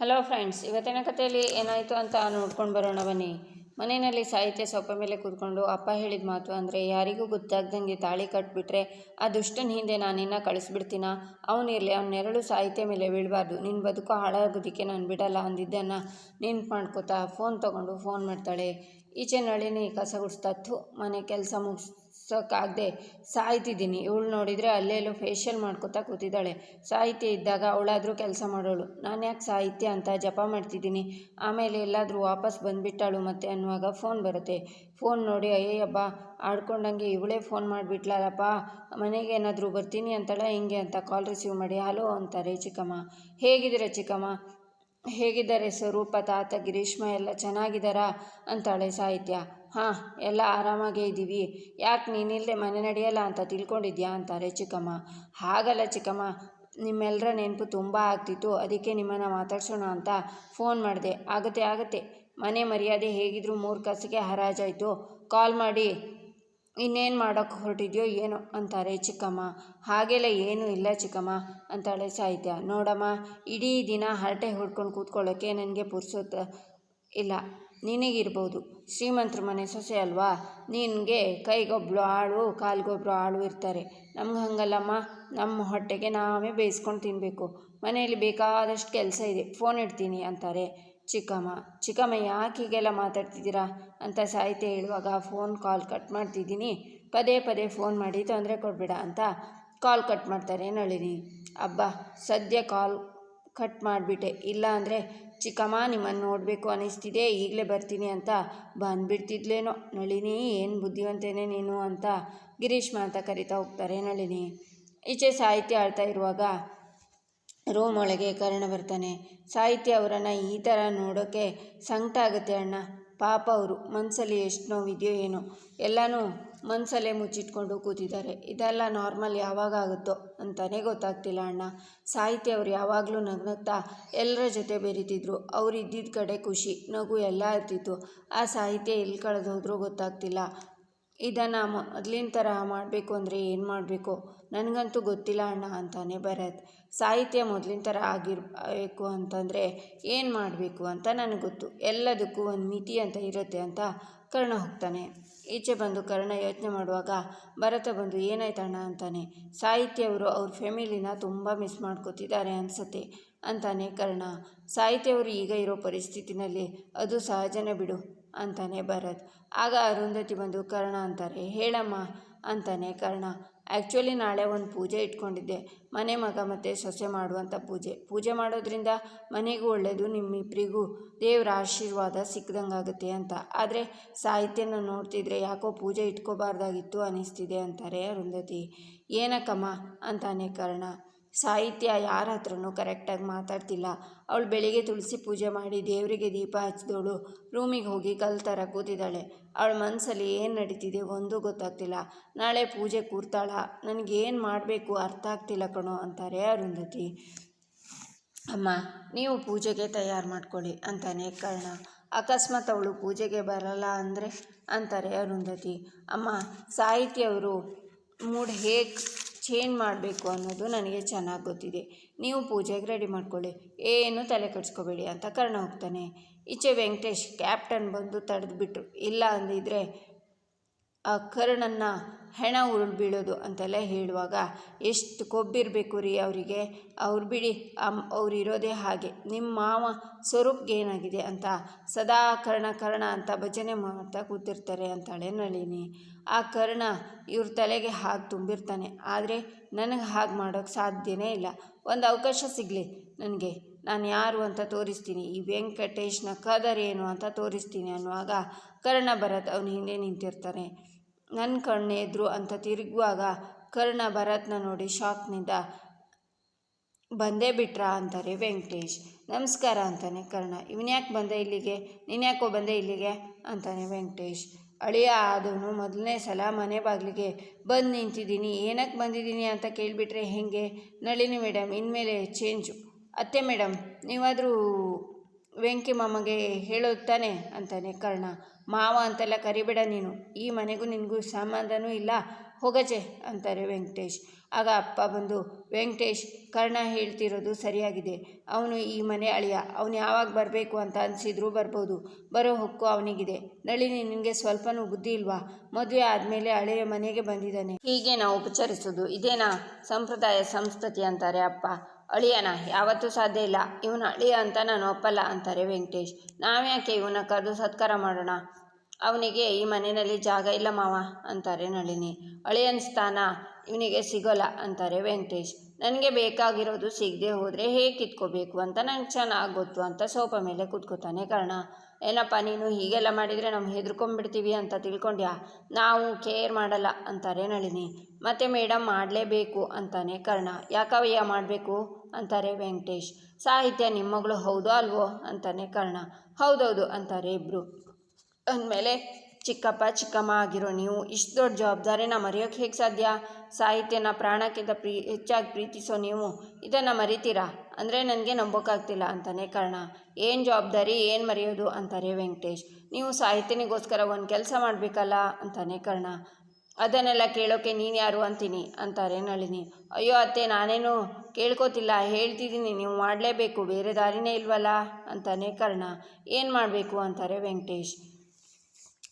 Hello friends ಇವತ್ತಿನ ಕಥೆಯಲ್ಲಿ ಏನಾಯಿತು ಅಂತ ನೋಡ್ಕೊಂಡು ಬರೋಣ ಬನ್ನಿ. ಮನೆಯಲ್ಲಿ ಸಾಹಿತ್ಯ ಸೊಪ್ಪ ಮೇಲೆ ಕೂತ್ಕೊಂಡು ಅಪ್ಪ ಹೇಳಿದ ಮಾತು ಅಂದರೆ, ಯಾರಿಗೂ ಗೊತ್ತಾಗ್ದಂಗೆ ತಾಳಿ ಕಟ್ಬಿಟ್ರೆ ಆ ದುಷ್ಟನ ಹಿಂದೆ ನಾನಿನ್ನ ಕಳಿಸ್ಬಿಡ್ತೀನ? ಅವನಿರಲಿ ಅವ್ನ ನೆರಳು ಸಾಹಿತ್ಯ ಮೇಲೆ ಬೀಳಬಾರ್ದು. ನಿನ್ನ ಬದುಕು ಹಾಳಾಗೋದಕ್ಕೆ ನಾನು ಬಿಡಲ್ಲ ಅಂದಿದ್ದನ್ನು ನೆನ್ಪು ಮಾಡ್ಕೋತಾ ಫೋನ್ ತೊಗೊಂಡು ಫೋನ್ ಮಾಡ್ತಾಳೆ. ಈಚೆ ನಳಿನಿ ಕಸ ಗುಡಿಸ್ತಾ ಮನೆ ಕೆಲಸ ಮುಗಿಸೋಕ್ಕಾಗದೆ ಸಾಯ್ತಿದ್ದೀನಿ. ಇವಳು ನೋಡಿದರೆ ಅಲ್ಲೆಲ್ಲೋ ಫೇಶಿಯಲ್ ಮಾಡ್ಕೋತಾ ಕೂತಿದ್ದಾಳೆ. ಸಾಹಿತ್ಯ ಇದ್ದಾಗ ಅವಳಾದರೂ ಕೆಲಸ ಮಾಡೋಳು. ನಾನು ಯಾಕೆ ಸಾಹಿತ್ಯ ಅಂತ ಜಪ ಮಾಡ್ತಿದ್ದೀನಿ. ಆಮೇಲೆ ಎಲ್ಲಾದರೂ ವಾಪಸ್ ಬಂದುಬಿಟ್ಟಾಳು ಮತ್ತೆ ಅನ್ನುವಾಗ ಫೋನ್ ಬರುತ್ತೆ. ಫೋನ್ ನೋಡಿ ಅಯ್ಯಯ್ಯಬ್ಬ ಆಡ್ಕೊಂಡಂಗೆ ಇವಳೇ ಫೋನ್ ಮಾಡಿಬಿಟ್ಲಲ್ಲಪ್ಪ ಮನೆಗೆ ಏನಾದರೂ ಬರ್ತೀನಿ ಅಂತಳ ಹಿಂಗೆ ಅಂತ ಕಾಲ್ ರಿಸೀವ್ ಮಾಡಿ, ಹಲೋ ಅಂತಾರೆ ಚಿಕ್ಕಮ್ಮ. ಹೇಗಿದ್ದೀರ ಚಿಕ್ಕಮ್ಮ? ಹೇಗಿದ್ದಾರೆ ಸ್ವರೂಪ ತಾತ, ಗಿರೀಶ್ಮ ಎಲ್ಲ ಚೆನ್ನಾಗಿದ್ದಾರಾ? ಅಂತಾಳೆ ಸಾಹಿತ್ಯ. ಹಾಂ, ಎಲ್ಲ ಆರಾಮಾಗೇ ಇದ್ದೀವಿ. ಯಾಕೆ ನೀನಿಲ್ಲದೆ ಮನೆ ನಡೆಯಲ್ಲ ಅಂತ ತಿಳ್ಕೊಂಡಿದ್ಯಾ ಅಂತಾರೆ ಚಿಕ್ಕಮ್ಮ. ಹಾಗಲ್ಲ ಚಿಕ್ಕಮ್ಮ ನಿಮ್ಮೆಲ್ಲರ ನೆನಪು ತುಂಬ ಆಗ್ತಿತ್ತು. ಅದಕ್ಕೆ ನಿಮ್ಮನ್ನು ಮಾತಾಡ್ಸೋಣ ಅಂತ ಫೋನ್ ಮಾಡಿದೆ. ಆಗುತ್ತೆ ಆಗುತ್ತೆ. ಮನೆ ಮರ್ಯಾದೆ ಹೇಗಿದ್ರು ಮೂರು ಕಾಸಿಗೆ ಹರಾಜಾಯಿತು. ಕಾಲ್ ಮಾಡಿ, ಇನ್ನೇನು ಮಾಡೋಕ್ಕೆ ಹೊರಟಿದ್ಯೋ ಏನೋ ಅಂತಾರೆ ಚಿಕ್ಕಮ್ಮ. ಹಾಗೆಲ್ಲ ಏನೂ ಇಲ್ಲ ಚಿಕ್ಕಮ್ಮ, ಅಂತಾಳೆ ಸಾಹಿತ್ಯ. ನೋಡಮ್ಮ, ಇಡೀ ದಿನ ಹರಟೆ ಹೊಡ್ಕೊಂಡು ಕೂತ್ಕೊಳ್ಳೋಕ್ಕೆ ನನಗೆ ಪುರ್ಸೋತ ಇಲ್ಲ. ನಿನಗಿರ್ಬೋದು. ಶ್ರೀಮಂತ್ರ ಮನೆ ಸೊಸೆ ಅಲ್ವಾ? ನಿನಗೆ ಕೈಗೊಬ್ರು ಆಳು ಕಾಲ್ಗೊಬ್ಬರು ಆಳು ಇರ್ತಾರೆ. ನಮ್ಗೆ ಹಂಗಲ್ಲಮ್ಮ. ನಮ್ಮ ಹೊಟ್ಟೆಗೆ ನಾವೇ ಬೇಯಿಸ್ಕೊಂಡು ತಿನ್ನಬೇಕು ಮನೆಯಲ್ಲಿ ಬೇಕಾದಷ್ಟು ಕೆಲಸ ಇದೆ. ಫೋನ್ ಇಡ್ತೀನಿ ಅಂತಾರೆ. ಚಿಕ್ಕಮ್ಮ ಚಿಕ್ಕಮ್ಮ ಯಾಕೆ ಹೀಗೆಲ್ಲ ಮಾತಾಡ್ತಿದ್ದೀರಾ? ಅಂತ ಸಾಹಿತ್ಯ ಹೇಳುವಾಗ ಫೋನ್ ಕಾಲ್ ಕಟ್ ಮಾಡ್ತಿದ್ದೀನಿ. ಪದೇ ಪದೇ ಫೋನ್ ಮಾಡಿ ತೊಂದರೆ ಕೊಡಬೇಡ ಅಂತ ಕಾಲ್ ಕಟ್ ಮಾಡ್ತಾರೆ ನಳಿನಿ. ಅಬ್ಬಾ, ಸದ್ಯ ಕಾಲ್ ಕಟ್ ಮಾಡಿಬಿಟ್ಟೆ. ಇಲ್ಲ ಅಂದರೆ, ಚಿಕ್ಕಮ್ಮ ನಿಮ್ಮನ್ನು ನೋಡಬೇಕು ಅನ್ನಿಸ್ತಿದೆ, ಈಗಲೇ ಬರ್ತೀನಿ ಅಂತ ಬಂದುಬಿಡ್ತಿದ್ಲೇನೋ. ನಳಿನಿ, ಏನು ಬುದ್ಧಿವಂತೇನೆ ನೀನು ಅಂತ ಗಿರೀಶ್ಮ ಅಂತ ಕರಿತಾ ಹೋಗ್ತಾರೆ ನಳಿನಿ. ಈಚೆ ಸಾಹಿತ್ಯ ಆಳ್ತಾ ಇರುವಾಗ ರೂಮ್ ಒಳಗೆ ಕರ್ಣ ಬರ್ತಾನೆ. ಸಾಹಿತ್ಯ ಅವರನ್ನು ಈ ಥರ ನೋಡೋಕ್ಕೆ ಸಂಕಟ ಆಗುತ್ತೆ ಅಣ್ಣ. ಪಾಪ ಅವರು ಮನಸ್ಸಲ್ಲಿ ಎಷ್ಟು ನೋವಿದೆಯೋ ಏನೋ, ಎಲ್ಲನೂ ಮನಸ್ಸಲ್ಲೇ ಮುಚ್ಚಿಟ್ಕೊಂಡು ಕೂತಿದ್ದಾರೆ. ಇದೆಲ್ಲ ನಾರ್ಮಲ್ ಯಾವಾಗ ಆಗುತ್ತೋ ಅಂತಲೇ ಗೊತ್ತಾಗ್ತಿಲ್ಲ ಅಣ್ಣ. ಸಾಹಿತ್ಯ ಅವರು ಯಾವಾಗಲೂ ನಗ್ನಗ್ತಾ ಎಲ್ಲರ ಜೊತೆ ಬೆರೀತಿದ್ರು. ಅವ್ರು ಇದ್ದಿದ್ದ ಕಡೆ ಖುಷಿ, ನಗು ಎಲ್ಲ ಇರ್ತಿತ್ತು. ಆ ಸಾಹಿತ್ಯ ಎಲ್ಲಿ ಕಳೆದೋದ್ರೂ ಗೊತ್ತಾಗ್ತಿಲ್ಲ. ಇದನ್ನು ಮೊದಲಿನ ಥರ ಮಾಡಬೇಕು ಅಂದರೆ ಏನು ಮಾಡಬೇಕು? ನನಗಂತೂ ಗೊತ್ತಿಲ್ಲ ಅಣ್ಣ ಅಂತಾನೆ ಭರತ್ ಸಾಹಿತ್ಯ ಮೊದಲಿನ ಥರ ಆಗಿರಬೇಕು ಅಂತಂದರೆ ಏನು ಮಾಡಬೇಕು ಅಂತ ನನಗೆ ಗೊತ್ತು. ಎಲ್ಲದಕ್ಕೂ ಒಂದು ಮಿತಿ ಅಂತ ಇರುತ್ತೆ ಅಂತ ಕರ್ಣ ಹೋಗ್ತಾನೆ. ಈಚೆ ಬಂದು ಕರ್ಣ ಯೋಚನೆ ಮಾಡುವಾಗ, ಭರತ ಬಂದು ಏನಾಯ್ತಣ್ಣ ಅಂತಾನೆ ಸಾಹಿತ್ಯವರು ಅವ್ರ ಫ್ಯಾಮಿಲಿನ ತುಂಬ ಮಿಸ್ ಮಾಡ್ಕೋತಿದ್ದಾರೆ ಅನಿಸುತ್ತೆ ಅಂತಾನೆ ಕರ್ಣ. ಸಾಹಿತ್ಯವರು ಈಗ ಇರೋ ಪರಿಸ್ಥಿತಿನಲ್ಲಿ ಅದು ಸಹಜನೇ ಬಿಡು. ಅಂತಾನೆ ಭರತ್. ಆಗ ಅರುಂಧತಿ ಬಂದು, ಕರ್ಣ ಅಂತಾರೆ, ಹೇಳಮ್ಮ ಅಂತಾನೆ ಕರ್ಣ. ಆ್ಯಕ್ಚುಲಿ ನಾಳೆ ಒಂದು ಪೂಜೆ ಇಟ್ಕೊಂಡಿದ್ದೆ. ಮನೆ ಮಗ ಮತ್ತು ಸೊಸೆ ಮಾಡುವಂಥ ಪೂಜೆ. ಪೂಜೆ ಮಾಡೋದ್ರಿಂದ ಮನೆಗೂ ಒಳ್ಳೆಯದು ನಿಮ್ಮಿಬ್ಬರಿಗೂ ದೇವರ ಆಶೀರ್ವಾದ ಸಿಕ್ಕದಂಗಾಗುತ್ತೆ ಅಂತ. ಆದರೆ ಸಾಹಿತ್ಯನ ನೋಡ್ತಿದ್ರೆ ಯಾಕೋ ಪೂಜೆ ಇಟ್ಕೋಬಾರ್ದಾಗಿತ್ತು ಅನ್ನಿಸ್ತಿದೆ ಅಂತಾರೆ ಅರುಂಧತಿ. ಏನಕ್ಕಮ್ಮ? ಅಂತಾನೆ ಕರ್ಣ. ಸಾಹಿತ್ಯ ಯಾರ ಹತ್ರನೂ ಕರೆಕ್ಟಾಗಿ ಮಾತಾಡ್ತಿಲ್ಲ. ಅವಳು ಬೆಳಿಗ್ಗೆ ತುಳಸಿ ಪೂಜೆ ಮಾಡಿ ದೇವರಿಗೆ ದೀಪ ಹಚ್ಚಿದವಳು ರೂಮಿಗೆ ಹೋಗಿ ಕಲ್ ಥರ ಕೂತಿದ್ದಾಳೆ. ಅವಳ ಮನಸ್ಸಲ್ಲಿ ಏನು ನಡೀತಿದೆ ಒಂದೂ ಗೊತ್ತಾಗ್ತಿಲ್ಲ. ನಾಳೆ ಪೂಜೆ ಕೂರ್ತಾಳ. ನನಗೇನು ಮಾಡಬೇಕು ಅರ್ಥ ಆಗ್ತಿಲ್ಲ ಕಣೋ ಅಂತಾರೆ ಅರುಂಧತಿ. ಅಮ್ಮ, ನೀವು ಪೂಜೆಗೆ ತಯಾರು ಮಾಡ್ಕೊಳ್ಳಿ ಅಂತಾನೆ ಕರ್ಣ. ಅಕಸ್ಮಾತ್ ಅವಳು ಪೂಜೆಗೆ ಬರಲ್ಲ ಅಂದರೆ, ಅಂತಾರೆ ಅರುಂಧತಿ. ಅಮ್ಮ, ಸಾಹಿತ್ಯವರು ಮೂಡ್ ಹೇಗೆ ಚೇಂಜ್ ಮಾಡಬೇಕು ಅನ್ನೋದು ನನಗೆ ಚೆನ್ನಾಗಿ ಗೊತ್ತಿದೆ. ನೀವು ಪೂಜೆಗೆ ರೆಡಿ ಮಾಡ್ಕೊಳ್ಳಿ. ಏನು ತಲೆ ಕೆಡಿಸ್ಕೋಬೇಡಿ ಅಂತ ಕರ್ಣ ಹೋಗ್ತಾನೆ. ಈಚೆ ವೆಂಕಟೇಶ್ ಕ್ಯಾಪ್ಟನ್ ಬಂದು ತಡೆದುಬಿಟ್ರು. ಇಲ್ಲ ಅಂದಿದ್ರೆ ಆ ಕರ್ಣನ್ನ ಹೆಣ ಉರುಳು ಬೀಳೋದು ಅಂತೆಲ್ಲ ಹೇಳುವಾಗ ಎಷ್ಟು ಕೊಬ್ಬಿರಬೇಕು ರೀ ಅವರಿಗೆ? ಅವ್ರು ಬಿಡಿ ಅವ್ರು ಇರೋದೇ ಹಾಗೆ. ನಿಮ್ಮ ಮಾವ ಸ್ವರೂಪ್ಗೆ ಏನಾಗಿದೆ ಅಂತ ಸದಾ ಕರ್ಣ ಕರ್ಣ ಅಂತ ಭಜನೆ ಮಾಡ್ತಾ ಕೂತಿರ್ತಾರೆ ಅಂತಾಳೆ ನಳಿನಿ. ಆ ಕರ್ಣ ಇವ್ರ ತಲೆಗೆ ಹಾಗೆ ತುಂಬಿರ್ತಾನೆ. ಆದರೆ ನನಗೆ ಹಾಗೆ ಮಾಡೋಕ್ಕೆ ಸಾಧ್ಯನೇ ಇಲ್ಲ. ಒಂದು ಅವಕಾಶ ಸಿಗಲಿ ನನಗೆ. ನಾನು ಯಾರು ಅಂತ ತೋರಿಸ್ತೀನಿ. ಈ ವೆಂಕಟೇಶ್ನ ಕದರ್ ಏನು ಅಂತ ತೋರಿಸ್ತೀನಿ ಅನ್ನುವಾಗ ಕರ್ಣ ಭರತ್ ಅವನ ಹಿಂದೆ ನಿಂತಿರ್ತಾನೆ. ನನ್ನ ಕಣ್ಣು ಎದುರು ಅಂತ ತಿರುಗುವಾಗ ಕರ್ಣ ಭರತ್ನ ನೋಡಿ ಶಾಕ್ನಿಂದ, ಬಂದೇ ಬಿಟ್ರಾ ಅಂತಾರೆ ವೆಂಕಟೇಶ್. ನಮಸ್ಕಾರ ಅಂತಾನೆ ಕರ್ಣ. ಇವನ್ಯಾಕೆ ಬಂದೆ ಇಲ್ಲಿಗೆ? ನೀನ್ಯಾಕೋ ಬಂದೆ ಇಲ್ಲಿಗೆ? ಅಂತಾನೆ ವೆಂಕಟೇಶ್. ಅಳಿಯ, ಆದವನು ಮೊದಲನೇ ಸಲ ಮನೆ ಬಾಗಿಲಿಗೆ ಬಂದು ನಿಂತಿದ್ದೀನಿ. ಏನಕ್ಕೆ ಬಂದಿದ್ದೀನಿ ಅಂತ ಕೇಳಿಬಿಟ್ರೆ ಹೇಗೆ? ನಳಿನಿ ಮೇಡಮ್ ಇನ್ಮೇಲೆ ಚೇಂಜು ಅತ್ತೆ ಮೇಡಮ್, ನೀವಾದರೂ ವೆಂಕಿ ಮಾಮಗೆ ಹೇಳೋದು ತಾನೆ ಅಂತಾನೆ ಕರ್ಣ. ಮಾವ ಅಂತೆಲ್ಲ ಕರಿಬೇಡ ನೀನು. ಈ ಮನೆಗೂ ನಿನಗೂ ಸಂಬಂಧನೂ ಇಲ್ಲ. ಹೋಗಜೆ ಅಂತಾರೆ ವೆಂಕಟೇಶ್. ಆಗ ಅಪ್ಪ ಬಂದು, ವೆಂಕಟೇಶ್, ಕರ್ಣ ಹೇಳ್ತಿರೋದು ಸರಿಯಾಗಿದೆ. ಅವನು ಈ ಮನೆ ಅಳಿಯ. ಅವನು ಯಾವಾಗ ಬರಬೇಕು ಅಂತ ಅನಿಸಿದ್ರೂ ಬರ್ಬೋದು. ಬರೋ ಹೊಕ್ಕು ಅವನಿಗಿದೆ. ನಳಿನಿ, ನಿನಗೆ ಸ್ವಲ್ಪನೂ ಬುದ್ಧಿ ಇಲ್ವಾ? ಮದುವೆ ಆದಮೇಲೆ ಹಳೆಯ ಮನೆಗೆ ಬಂದಿದ್ದಾನೆ. ಹೀಗೆ ನಾವು ಉಪಚರಿಸೋದು ಇದೇನಾ? ಸಂಪ್ರದಾಯ ಸಂಸ್ಕೃತಿ ಅಂತಾರೆ ಅಪ್ಪ. ಅಳಿಯನ, ಯಾವತ್ತೂ ಸಾಧ್ಯ ಇಲ್ಲ. ಇವನ ಅಳಿಯ ಅಂತ ನಾನು ಒಪ್ಪಲ್ಲ ಅಂತಾರೆ ವೆಂಕಟೇಶ್. ನಾವ್ಯಾಕೆ ಇವನ ಕರೆದು ಸತ್ಕಾರ ಮಾಡೋಣ? ಅವನಿಗೆ ಈ ಮನೆಯಲ್ಲಿ ಜಾಗ ಇಲ್ಲ ಮಾವ ಅಂತಾರೆ ನಳಿನಿ. ಅಳಿಯನ ಸ್ಥಾನ ಇವನಿಗೆ ಸಿಗೋಲ್ಲ ಅಂತಾರೆ ವೆಂಕಟೇಶ್. ನನಗೆ ಬೇಕಾಗಿರೋದು ಸಿಗದೆ ಹೋದರೆ ಹೇಗೆ ಕಿತ್ಕೋಬೇಕು ಅಂತ ನಂಗೆ ಚೆನ್ನಾಗಿ ಗೊತ್ತು ಅಂತ ಸೋಪ ಮೇಲೆ ಕೂತ್ಕೋತಾನೆ ಕರ್ಣ. ಏನಪ್ಪ ನೀನು ಹೀಗೆಲ್ಲ ಮಾಡಿದರೆ ನಾವು ಹೆದರ್ಕೊಂಡ್ಬಿಡ್ತೀವಿ ಅಂತ ತಿಳ್ಕೊಂಡ್ಯಾ? ನಾವು ಕೇರ್ ಮಾಡಲ್ಲ ಅಂತಾರೆ ನಳಿನಿ. ಮತ್ತು ಮೇಡಮ್ ಮಾಡಲೇಬೇಕು ಅಂತಾನೆ ಕರ್ಣ. ಯಾಕವಯ್ಯ ಮಾಡಬೇಕು? ಅಂತಾರೆ ವೆಂಕಟೇಶ್. ಸಾಹಿತ್ಯ ನಿಮ್ಮ ಮಗಳು ಹೌದೋ ಅಲ್ವೋ? ಅಂತಾನೆ ಕರ್ಣ. ಹೌದೌದು, ಅಂತಾರೆ ಇಬ್ಬರು ಅಂದಮೇಲೆ ಚಿಕ್ಕಪ್ಪ, ಚಿಕ್ಕಮ್ಮ ಆಗಿರೋ ನೀವು ಇಷ್ಟು ದೊಡ್ಡ ಜವಾಬ್ದಾರಿನ ಮರೆಯೋಕೆ ಹೇಗೆ ಸಾಧ್ಯ? ಸಾಹಿತ್ಯನ ಪ್ರಾಣಕ್ಕಿಂತ ಪ್ರೀ, ಹೆಚ್ಚಾಗಿ ಪ್ರೀತಿಸೋ ನೀವು ಇದನ್ನು ಮರಿತೀರಾ? ಅಂದರೆ ನನಗೆ ನಂಬೋಕ್ಕಾಗ್ತಿಲ್ಲ ಅಂತಾನೆ ಕಾರಣ. ಏನು ಜವಾಬ್ದಾರಿ, ಏನು ಮರೆಯೋದು ಅಂತಾರೆ ವೆಂಕಟೇಶ್. ನೀವು ಸಾಹಿತ್ಯನಿಗೋಸ್ಕರ ಒಂದು ಕೆಲಸ ಮಾಡಬೇಕಲ್ಲ ಅಂತಾನೆ ಕರ್ಣ. ಅದನ್ನೆಲ್ಲ ಕೇಳೋಕೆ ನೀನು ಯಾರು ಅಂತೀನಿ ಅಂತಾರೆ ನಳಿನಿ. ಅಯ್ಯೋ ಅತ್ತೆ, ನಾನೇನು ಕೇಳ್ಕೋತಿಲ್ಲ ಹೇಳ್ತಿದ್ದೀನಿ ನೀವು ಮಾಡಲೇಬೇಕು, ಬೇರೆ ದಾರಿನೇ ಇಲ್ವಲ್ಲ ಅಂತಾನೆ ಕರ್ಣ. ಏನು ಮಾಡಬೇಕು ಅಂತಾರೆ ವೆಂಕಟೇಶ್.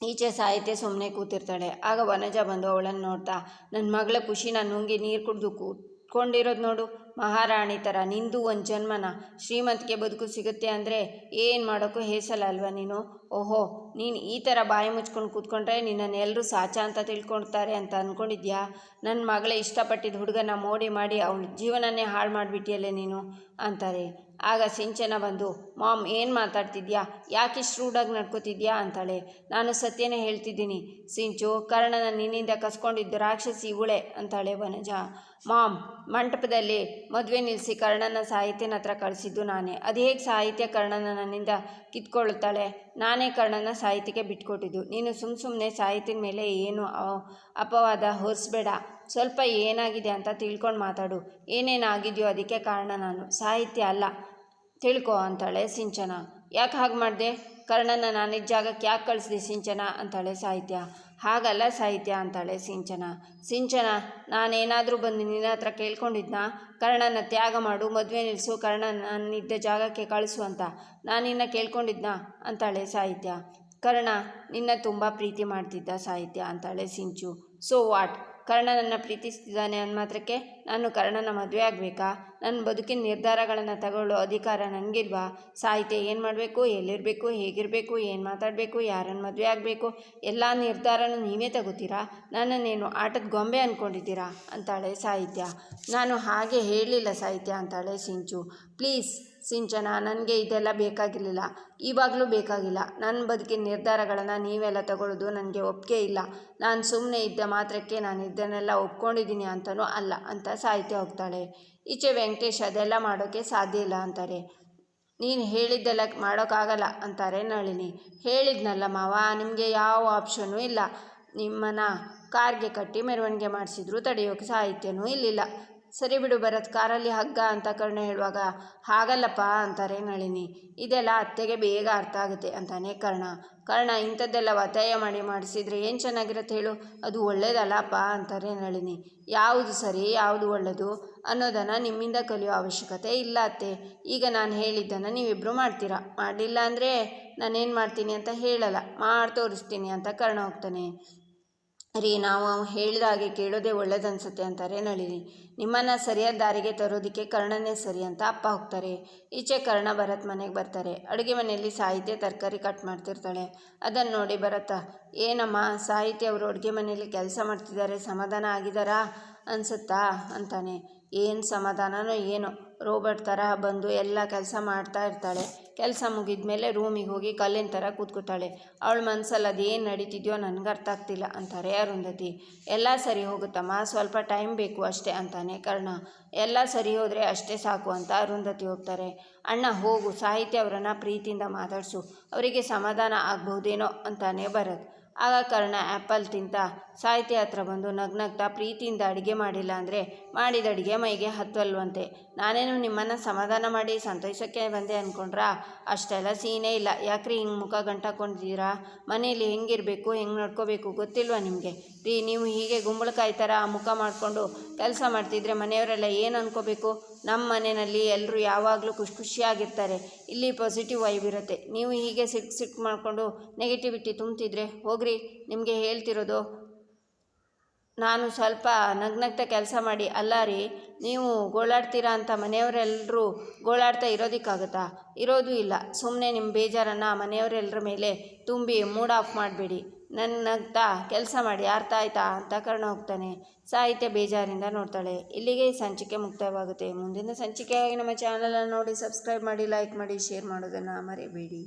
ಈಚೆ ಸಾಹಿತ್ಯ ಸುಮ್ಮನೆ ಕೂತಿರ್ತಾಳೆ. ಆಗ ವನಜ ಬಂದು ಅವಳನ್ನು ನೋಡ್ತಾ ನನ್ನ ಮಗಳ ಖುಷಿನ ನುಂಗಿ ನೀರು ಕುಡಿದು ಕೂತ್ಕೊಂಡಿರೋದು ನೋಡು. ಮಹಾರಾಣಿ ಥರ ನಿಂದು ಒಂದು ಜನ್ಮನ ಶ್ರೀಮಂತಿಗೆ ಬದುಕು ಸಿಗುತ್ತೆ ಅಂದರೆ ಏನು ಮಾಡೋಕ್ಕೂ ಹೇಸಲ್ಲ ಅಲ್ವಾ ನೀನು? ಓಹೋ, ನೀನು ಈ ಥರ ಬಾಯಿ ಮುಚ್ಕೊಂಡು ಕೂತ್ಕೊಂಡ್ರೆ ನಿನ್ನನ್ನು ಎಲ್ಲರೂ ಸಾಚ ಅಂತ ತಿಳ್ಕೊಳ್ತಾರೆ ಅಂತ ಅಂದ್ಕೊಂಡಿದ್ಯಾ ನನ್ನ ಮಗಳ ಇಷ್ಟಪಟ್ಟಿದ್ದ ಹುಡುಗನ ಮೋಡಿ ಮಾಡಿ ಅವಳ ಜೀವನನೇ ಹಾಳು ಮಾಡಿಬಿಟ್ಟಿಯಲ್ಲೇ ನೀನು? ಅಂತಾರೆ. ಆಗ ಸಿಂಚನ ಬಂದು, ಮಾಮ್, ಏನು ಮಾತಾಡ್ತಿದ್ಯಾ? ಯಾಕೆ ಶ್ರೂಡಾಗಿ ನಡ್ಕೋತಿದ್ಯಾ? ಅಂತಾಳೆ. ನಾನು ಸತ್ಯನೇ ಹೇಳ್ತಿದ್ದೀನಿ. ಸಿಂಚು, ಕರ್ಣನ ನಿನ್ನಿಂದ ಕಸ್ಕೊಂಡಿದ್ದು ರಾಕ್ಷಸಿ ಇವಳೆ, ಅಂತಾಳೆ ವನಜ. ಮಾಮ್, ಮಂಟಪದಲ್ಲಿ ಮದುವೆ ನಿಲ್ಲಿಸಿ ಕರ್ಣನ ಸಾಹಿತ್ಯನ ಹತ್ರ ಕಳಿಸಿದ್ದು ನಾನೇ. ಅದು ಹೇಗೆ ಸಾಹಿತ್ಯ ಕರ್ಣನ ನನ್ನಿಂದ ಕಿತ್ಕೊಳ್ತಾಳೆ ನಾನೇ ಕರ್ಣನ ಸಾಹಿತ್ಯಕ್ಕೆ ಬಿಟ್ಕೊಟ್ಟಿದ್ದು. ನೀನು ಸುಮ್ಮ ಸುಮ್ಮನೆ ಸಾಹಿತ್ಯದ ಮೇಲೆ ಏನು ಅಪವಾದ ಹೊರಿಸ್ಬೇಡ. ಸ್ವಲ್ಪ ಏನಾಗಿದೆ ಅಂತ ತಿಳ್ಕೊಂಡು ಮಾತಾಡು. ಏನೇನಾಗಿದೆಯೋ ಅದಕ್ಕೆ ಕಾರಣ ನಾನು. ಸಾಹಿತ್ಯ ಅಲ್ಲ. ತಿಳ್ಕೊ ಅಂತಾಳೆ ಸಿಂಚನ. ಯಾಕೆ ಹಾಗೆ ಮಾಡಿದೆ? ಕರ್ಣನ ನಾನಿದ್ದ ಜಾಗಕ್ಕೆ ಯಾಕೆ ಕಳಿಸ್ದೆ ಸಿಂಚನ? ಅಂತಾಳೆ ಸಾಹಿತ್ಯ. ಹಾಗಲ್ಲ ಸಾಹಿತ್ಯ ಅಂತಾಳೆ ಸಿಂಚನ. ಸಿಂಚನ, ನಾನೇನಾದರೂ ಬಂದು ನಿನ್ನ ಹತ್ರ ಕೇಳ್ಕೊಂಡಿದ್ನಾ? ಕರ್ಣನ ತ್ಯಾಗ ಮಾಡು, ಮದುವೆ ನಿಲ್ಲಿಸು ಕರ್ಣ ನಾನಿದ್ದ ಜಾಗಕ್ಕೆ ಕಳಿಸು ಅಂತ. ನಾನಿನ್ನ ಕೇಳ್ಕೊಂಡಿದ್ನಾ? ಅಂತಾಳೆ ಸಾಹಿತ್ಯ. ಕರ್ಣ, ನಿನ್ನ ತುಂಬ ಪ್ರೀತಿ ಮಾಡ್ತಿದ್ದ ಸಾಹಿತ್ಯ, ಅಂತಾಳೆ ಸಿಂಚು. ಸೊ ವಾಟ್ ಕರ್ಣ ನನ್ನ ಪ್ರೀತಿಸ್ತಿದ್ದಾನೆ ಅಂದ ಮಾತ್ರಕ್ಕೆ ನಾನು ಕರ್ಣನ ಮದುವೆ ಆಗಬೇಕಾ? ನನ್ನ ಬದುಕಿನ ನಿರ್ಧಾರಗಳನ್ನು ತಗೊಳ್ಳೋ ಅಧಿಕಾರ ನನಗಿಲ್ವಾ ಸಾಹಿತ್ಯ ಏನು ಮಾಡಬೇಕು? ಎಲ್ಲಿರಬೇಕು? ಹೇಗಿರಬೇಕು? ಏನು ಮಾತಾಡಬೇಕು? ಯಾರನ್ನು ಮದುವೆ ಆಗಬೇಕು? ಎಲ್ಲ ನಿರ್ಧಾರನೂ ನೀವೇ ತಗೋತೀರಾ? ನನ್ನನ್ನೇನು ಆಟದ ಗೊಂಬೆ ಅಂದ್ಕೊಂಡಿದ್ದೀರಾ ಅಂತಾಳೆ ಸಾಹಿತ್ಯ. ನಾನು ಹಾಗೆ ಹೇಳಲಿಲ್ಲ ಸಾಹಿತ್ಯ, ಅಂತಾಳೆ ಸಿಂಚು ಪ್ಲೀಸ್ ಸಿಂಚನ ನನಗೆ ಇದೆಲ್ಲ ಬೇಕಾಗಿರಲಿಲ್ಲ. ಇವಾಗಲೂ ಬೇಕಾಗಿಲ್ಲ. ನನ್ನ ಬದುಕಿನ ನಿರ್ಧಾರಗಳನ್ನು ನೀವೆಲ್ಲ ತಗೊಳ್ಳೋದು ನನಗೆ ಒಪ್ಪಿಗೆ ಇಲ್ಲ. ನಾನು ಸುಮ್ಮನೆ ಇದ್ದ ಮಾತ್ರಕ್ಕೆ ನಾನು ಇದನ್ನೆಲ್ಲ ಒಪ್ಕೊಂಡಿದ್ದೀನಿ ಅಂತಲೂ ಅಲ್ಲ ಅಂತ ಸಾಹಿತ್ಯ ಹೋಗ್ತಾಳೆ. ಈಚೆ ವೆಂಕಟೇಶ್ ಅದೆಲ್ಲ ಮಾಡೋಕ್ಕೆ ಸಾಧ್ಯ ಇಲ್ಲ ಅಂತಾರೆ. ನೀನು ಹೇಳಿದ್ದೆಲ್ಲ ಮಾಡೋಕ್ಕಾಗಲ್ಲ ಅಂತಾರೆ ನಳಿನಿ. ಹೇಳಿದ್ನಲ್ಲ ಮಾವ, ನಿಮಗೆ ಯಾವ ಆಪ್ಷನ್ನೂ ಇಲ್ಲ. ನಿಮ್ಮನ್ನ ಕಾರ್ಗೆ ಕಟ್ಟಿ ಮೆರವಣಿಗೆ ಮಾಡಿಸಿದ್ರು ತಡೆಯೋಕೆ ಸಾಹಿತ್ಯನೂ ಇಲ್ಲಿಲ್ಲ. ಸರಿ ಬಿಡು ಭರತ್, ಕಾರಲ್ಲಿ ಹಗ್ಗ ಅಂತ ಕರ್ಣ ಹೇಳುವಾಗ, ಹಾಗಲ್ಲಪ್ಪ ಅಂತಾರೆ ನಳಿನಿ. ಇದೆಲ್ಲ ಅತ್ತೆಗೆ ಬೇಗ ಅರ್ಥ ಆಗುತ್ತೆ ಅಂತಾನೆ ಕರ್ಣ. ಕರ್ಣ, ಇಂಥದ್ದೆಲ್ಲ ಒತ್ತಾಯ ಮಾಡಿ ಮಾಡಿಸಿದ್ರೆ ಏನು ಚೆನ್ನಾಗಿರುತ್ತೆ ಹೇಳು? ಅದು ಒಳ್ಳೇದಲ್ಲಪ್ಪ ಅಂತಾರೆ ನಳಿನಿ. ಯಾವುದು ಸರಿ, ಯಾವುದು ಒಳ್ಳೆಯದು ಅನ್ನೋದನ್ನು ನಿಮ್ಮಿಂದ ಕಲಿಯೋ ಅವಶ್ಯಕತೆ ಇಲ್ಲ ಅತ್ತೆ. ಈಗ ನಾನು ಹೇಳಿದ್ದನ್ನು ನೀವಿಬ್ಬರು ಮಾಡ್ತೀರಾ? ಮಾಡಲಿಲ್ಲ ಅಂದರೆ ನಾನೇನು ಮಾಡ್ತೀನಿ ಅಂತ ಹೇಳಲ್ಲ. ಮಾಡಿ ತೋರಿಸ್ತೀನಿ ಅಂತ ಕರ್ಣ ಹೋಗ್ತಾನೆ. ರೀ, ನಾವು ಹೇಳಿದ ಹಾಗೆ ಕೇಳೋದೇ ಒಳ್ಳೇದನ್ಸುತ್ತೆ ಅಂತಾರೆ. ನಳಿನಿ, ನಿಮ್ಮನ್ನು ಸರಿಯಾದ ದಾರಿಗೆ ತರೋದಕ್ಕೆ ಕರ್ಣನೇ ಸರಿ ಅಂತ ಅಪ್ಪ ಹೋಗ್ತಾರೆ. ಈಚೆ ಕರ್ಣ ಭರತ್ ಮನೆಗೆ ಬರ್ತಾರೆ. ಅಡುಗೆ ಮನೆಯಲ್ಲಿ ಸಾಹಿತ್ಯ, ತರಕಾರಿ ಕಟ್ ಮಾಡ್ತಿರ್ತಾಳೆ. ಅದನ್ನು ನೋಡಿ ಭರತ, ಏನಮ್ಮ ಸಾಹಿತ್ಯ ಅವರು ಅಡುಗೆ ಮನೆಯಲ್ಲಿ ಕೆಲಸ ಮಾಡ್ತಿದ್ದಾರೆ, ಸಮಾಧಾನ ಆಗಿದ್ದಾರಾ ಅನ್ಸುತ್ತಾ? ಅಂತಾನೆ. ಏನು ಸಮಾಧಾನನೋ ಏನೋ. ರೋಬರ್ಟ್ ಥರ ಬಂದು ಎಲ್ಲ ಕೆಲಸ ಮಾಡ್ತಾ ಇರ್ತಾಳೆ. ಕೆಲಸ ಮುಗಿದ ಮೇಲೆ ರೂಮಿಗೆ ಹೋಗಿ ಕಲ್ಲಿನ ಥರ ಕೂತ್ಕೊತಾಳೆ. ಅವಳ ಮನಸ್ಸಲ್ಲಿ ಅದೇನು ನಡೀತಿದೆಯೋ ನನಗೆ ಅರ್ಥ ಆಗ್ತಿಲ್ಲ ಅಂತಾರೆ ಅರುಂಧತಿ. ಎಲ್ಲ ಸರಿ ಹೋಗುತ್ತಮ್ಮ, ಸ್ವಲ್ಪ ಟೈಮ್ ಬೇಕು ಅಷ್ಟೇ ಅಂತಾನೆ ಕರ್ಣ. ಎಲ್ಲ ಸರಿ ಹೋದರೆ ಅಷ್ಟೇ ಸಾಕು ಅಂತ ಅರುಂಧತಿ ಹೋಗ್ತಾರೆ. ಅಣ್ಣ, ಹೋಗು, ಸಾಹಿತ್ಯ ಅವರನ್ನು ಪ್ರೀತಿಯಿಂದ ಮಾತಾಡಿಸು. ಅವರಿಗೆ ಸಮಾಧಾನ ಆಗ್ಬಹುದೇನೋ ಅಂತಾನೆ ಭರತ್. ಆಗ ಕಾರಣ ಆ್ಯಪಲ್ ತಿಂತ ಸಾಹಿತ್ಯ ಹತ್ರ ಬಂದು ನಗ್ನಗ್ತಾ ಪ್ರೀತಿಯಿಂದ ಅಡುಗೆ ಮಾಡಿಲ್ಲ ಅಂದರೆ ಮಾಡಿದ ಅಡುಗೆ ಮೈಗೆ ಹತ್ತಲ್ವಂತೆ. ನಾನೇನು ನಿಮ್ಮನ್ನು ಸಮಾಧಾನ ಮಾಡಿ ಸಂತೋಷಕ್ಕೆ ಬಂದೆ ಅಂದ್ಕೊಂಡ್ರಾ ಅಷ್ಟೆಲ್ಲ ಸೀನೇ ಇಲ್ಲ. ಯಾಕ್ರಿ ಹಿಂಗೆ ಮುಖ ಗಂಟಾಕೊಂಡಿದ್ದೀರಾ? ಮನೇಲಿ ಹೆಂಗಿರಬೇಕು, ಹೆಂಗೆ ನೋಡ್ಕೋಬೇಕು ಗೊತ್ತಿಲ್ವಾ ನಿಮಗೆ? ರೀ ನೀವು ಹೀಗೆ ಗುಂಬಳಕಾಯಿ ಥರ ಮುಖ ಮಾಡಿಕೊಂಡು ಕೆಲಸ ಮಾಡ್ತಿದ್ರೆ ಮನೆಯವರೆಲ್ಲ ಏನು ಅನ್ಕೋಬೇಕು? ನಮ್ಮ ಮನೆಯಲ್ಲಿ ಎಲ್ಲರೂ ಯಾವಾಗಲೂ ಖುಷಿ ಖುಷಿಯಾಗಿರ್ತಾರೆ. ಇಲ್ಲಿ ಪಾಸಿಟಿವ್ ವೈಬ್ ಇರುತ್ತೆ. ನೀವು ಹೀಗೆ ಸಿಟ್ಟು ಸಿಟ್ಟು ಮಾಡಿಕೊಂಡು ನೆಗೆಟಿವಿಟಿ ತುಂಬ್ತಿದ್ರೆ ಹೋಗ್ರಿ. ನಿಮಗೆ ಹೇಳ್ತಿರೋದು, ನಾನು ಸ್ವಲ್ಪ ನಗ್ನಗ್ತ ಕೆಲಸ ಮಾಡಿ, ಅಲ್ಲ ರೀ, ನೀವು ಗೋಳಾಡ್ತೀರಾ ಅಂತ ಮನೆಯವರೆಲ್ಲರೂ ಗೋಳಾಡ್ತಾ ಇರೋದಕ್ಕಾಗುತ್ತಾ? ಇರೋದು ಇಲ್ಲ. ಸುಮ್ಮನೆ ನಿಮ್ಮ ಬೇಜಾರನ್ನು ಮನೆಯವರೆಲ್ಲರ ಮೇಲೆ ತುಂಬಿ ಮೂಡ್ ಆಫ್ ಮಾಡಬೇಡಿ. ನನ್ನ ನಗ್ತಾ ಕೆಲಸ ಮಾಡಿ ಅರ್ಥ ಆಯ್ತಾ ಅಂತ ಕರ್ಣ ಹೋಗ್ತಾನೆ. ಸಾಹಿತ್ಯ ಬೇಜಾರಿಂದ ನೋಡ್ತಾಳೆ. ಇಲ್ಲಿಗೆ ಈ ಸಂಚಿಕೆ ಮುಕ್ತಾಯವಾಗುತ್ತೆ. ಮುಂದಿನ ಸಂಚಿಕೆಯಾಗಿ ನಮ್ಮ ಚಾನಲನ್ನು ನೋಡಿ ಸಬ್ಸ್ಕ್ರೈಬ್ ಮಾಡಿ ಲೈಕ್ ಮಾಡಿ ಶೇರ್ ಮಾಡೋದನ್ನು ಮರಿಬೇಡಿ.